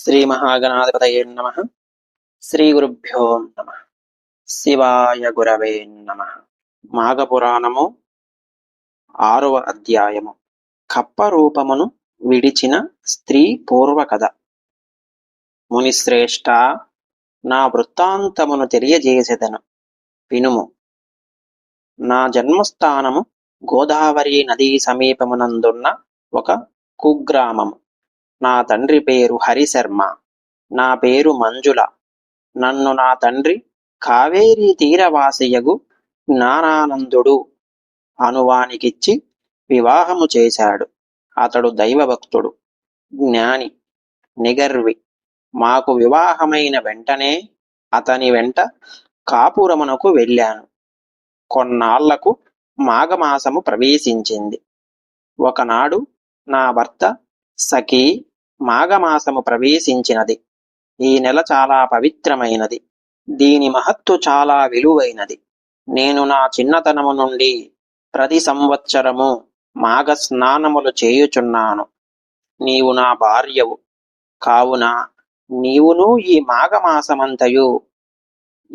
శ్రీ మహాగణాధిపతయే నమ. శ్రీ గురుభ్యో నమ. శివాయ గురవే నమ. మాఘపురాణము ఆరవ అధ్యాయము. కప్ప రూపమును విడిచిన స్త్రీ పూర్వ కథ మునిశ్రేష్ట నా వృత్తాంతమును తెలియజేసేదను. వినుము. నా జన్మస్థానము గోదావరి నదీ సమీపమునందున్న ఒక కుగ్రామము. నా తండ్రి పేరు హరిశర్మ. నా పేరు మంజుల. నన్ను నా తండ్రి కావేరీ తీరవాసియగు జ్ఞానానందుడు అనువానికిచ్చి వివాహము చేశాడు. అతడు దైవభక్తుడు జ్ఞాని నిగర్వి. మాకు వివాహమైన వెంటనే అతని వెంట కాపురమునకు వెళ్ళాను. కొన్నాళ్ళకు మాఘమాసము ప్రవేశించింది. ఒకనాడు నా భర్త సఖీ మాఘమాసము ప్రవేశించినది. ఈ నెల చాలా పవిత్రమైనది. దీని మహత్తు చాలా విలువైనది. నేను నా చిన్నతనము నుండి ప్రతి సంవత్సరము మాఘ స్నానములు చేయుచున్నాను. నీవు నా భార్యవు. కావున నీవును ఈ మాఘమాసమంతయు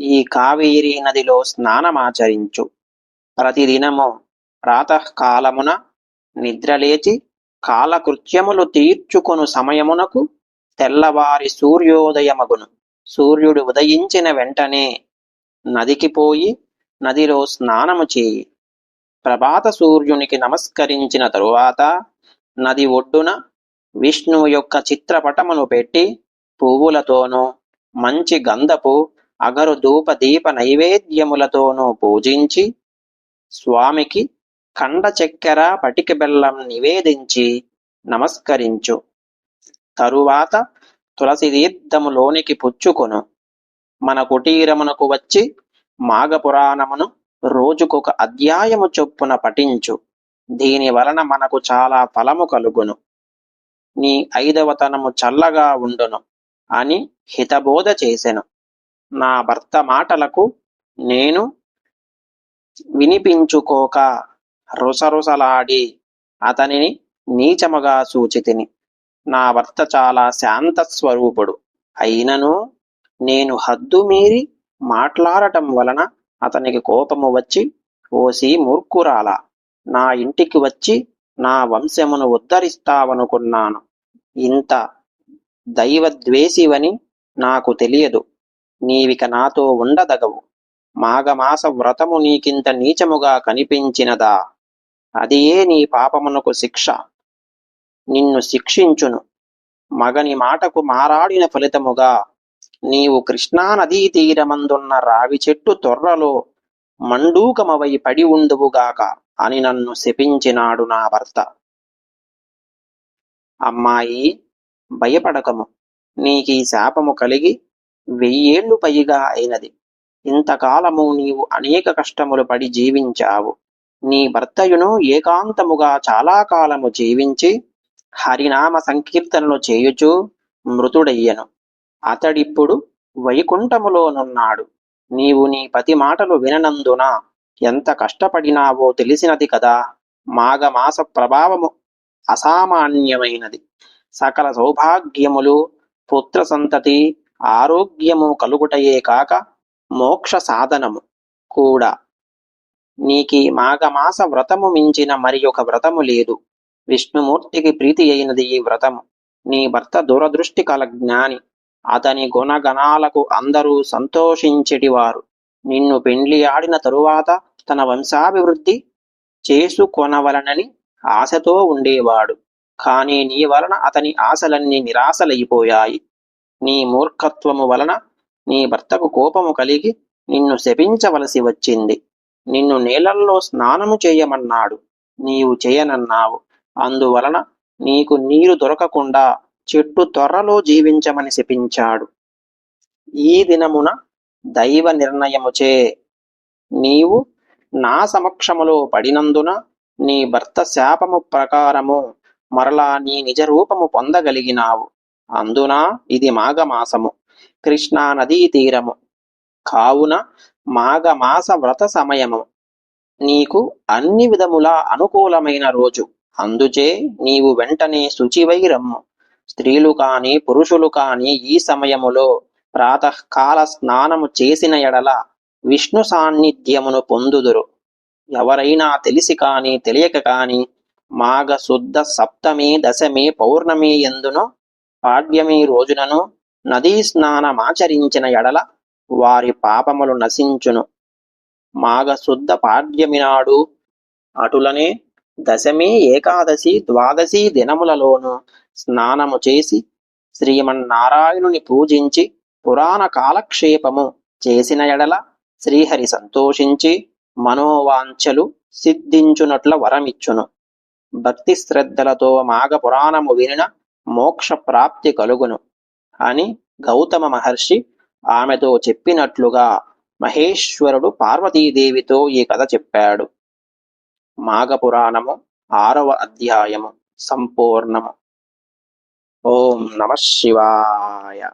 ఈ కావేరీ నదిలో స్నానమాచరించు. ప్రతిదినము ప్రాతకాలమున నిద్రలేచి కాలకృత్యములు తీర్చుకొను సమయమునకు తెల్లవారి సూర్యోదయమగును. సూర్యుడు ఉదయించిన వెంటనే నదికి పోయి నదిలో స్నానము చేయి. ప్రభాత సూర్యునికి నమస్కరించిన తరువాత నది ఒడ్డున విష్ణువు యొక్క చిత్రపటమును పెట్టి పువ్వులతోనూ మంచి గంధపు అగరు ధూప దీప నైవేద్యములతోనూ పూజించి స్వామికి ఖండ చక్కెర పటిక బెల్లం నివేదించి నమస్కరించు. తరువాత తులసి తీర్థములోనికి పుచ్చుకొను. మన కుటీరమునకు వచ్చి మాఘపురాణమును రోజుకొక అధ్యాయము చొప్పున పఠించు. దీని వలన మనకు చాలా ఫలము కలుగును. నీ ఐదవతనము చల్లగా ఉండును అని హితబోధ చేసెను. నా భర్త మాటలకు నేను వినిపించుకోక రుసరుసలాడి అతనిని నీచముగా సూచితిని. నా భర్త చాలా శాంత స్వరూపుడు. అయినను నేను హద్దు మీరి మాట్లాడటం వలన అతనికి కోపము వచ్చి ఓసి మూర్ఖురాల! నా ఇంటికి వచ్చి నా వంశమును ఉద్ధరిస్తావనుకున్నాను. ఇంత దైవద్వేషివని నాకు తెలియదు. నీవిక నాతో ఉండదగవు. మాఘమాస వ్రతము నీకింత నీచముగా కనిపించినదా? అదియే నీ పాపమునకు శిక్ష. నిన్ను శిక్షించును. మగని మాటకు మారాడిన ఫలితముగా నీవు కృష్ణానదీ తీరమందున్న రావి చెట్టు తొర్రలో మండూకమవై పడి ఉండువుగాక అని నన్ను శపించినాడు నా భర్త. అమ్మాయి భయపడకము. నీకీ శాపము కలిగి వెయ్యేళ్ళు పైగా అయినది. ఇంతకాలము నీవు అనేక కష్టములు పడి జీవించావు. నీ భర్తయును ఏకాంతముగా చాలా కాలము జీవించి హరినామ సంకీర్తనలు చేయుచు మృతుడయ్యను. అతడిప్పుడు వైకుంఠములోనున్నాడు. నీవు నీ పతి మాటలు విననందున ఎంత కష్టపడినావో తెలిసినది కదా. మాఘమాస ప్రభావము అసామాన్యమైనది. సకల సౌభాగ్యములు పుత్ర సంతతి ఆరోగ్యము కలుగుటయే కాక మోక్ష సాధనము కూడా. నీకి మాఘమాస వ్రతము మించిన మరి ఒక వ్రతము లేదు. విష్ణుమూర్తికి ప్రీతి అయినది ఈ వ్రతము. నీ భర్త దూరదృష్టి కల జ్ఞాని. అతని గుణగణాలకు అందరూ సంతోషించెటివారు. నిన్ను పెండ్లి ఆడిన తరువాత తన వంశాభివృద్ధి చేసుకొనవలనని ఆశతో ఉండేవాడు. కానీ నీ వలన అతని ఆశలన్నీ నిరాశలైపోయాయి. నీ మూర్ఖత్వము వలన నీ భర్తకు కోపము కలిగి నిన్ను శపించవలసి వచ్చింది. నిన్ను నీళ్ళల్లో స్నానము చేయమన్నాడు. నీవు చేయనన్నావు. అందువలన నీకు నీరు దొరకకుండా చెట్టు త్వరలో జీవించమని శపించాడు. ఈ దినమున దైవ నిర్ణయముచే నీవు నా సమక్షములో పడినందున నీ భర్త శాపము ప్రకారము మరలా నీ నిజ రూపము పొందగలిగినావు. అందున ఇది మాఘమాసము. కృష్ణా నదీ తీరము. కావున మాఘమాస వ్రత సమయము. నీకు అన్ని విధముల అనుకూలమైన రోజు. అందుచే నీవు వెంటనే శుచివై రమ్ము స్త్రీలు కాని పురుషులు కాని ఈ సమయములో ప్రాతకాల స్నానము చేసిన ఎడల విష్ణు సాన్నిధ్యమును పొందుదురు. ఎవరైనా తెలిసి కాని తెలియక కాని మాఘ శుద్ధ సప్తమి దశమి పౌర్ణమి ఎందును పాడ్యమి రోజునను నదీ స్నానమాచరించిన ఎడల వారి పాపములు నశించును. మాఘ శుద్ధ పాడ్యమి నాడు అటులనే దశమి ఏకాదశి ద్వాదశి దినములలోను స్నానము చేసి శ్రీమన్నారాయణుని పూజించి పురాణ కాలక్షేపము చేసిన ఎడల శ్రీహరి సంతోషించి మనోవాంఛలు సిద్ధించునట్ల వరమిచ్చును. భక్తి శ్రద్ధలతో మాఘ పురాణము వినిన మోక్ష ప్రాప్తి కలుగును అని గౌతమ మహర్షి ఆమెతో చెప్పినట్లుగా మహేశ్వరుడు పార్వతీదేవితో ఈ కథ చెప్పాడు. మాఘపురాణము ఆరవ అధ్యాయము సంపూర్ణము. ఓం నమ శివాయ.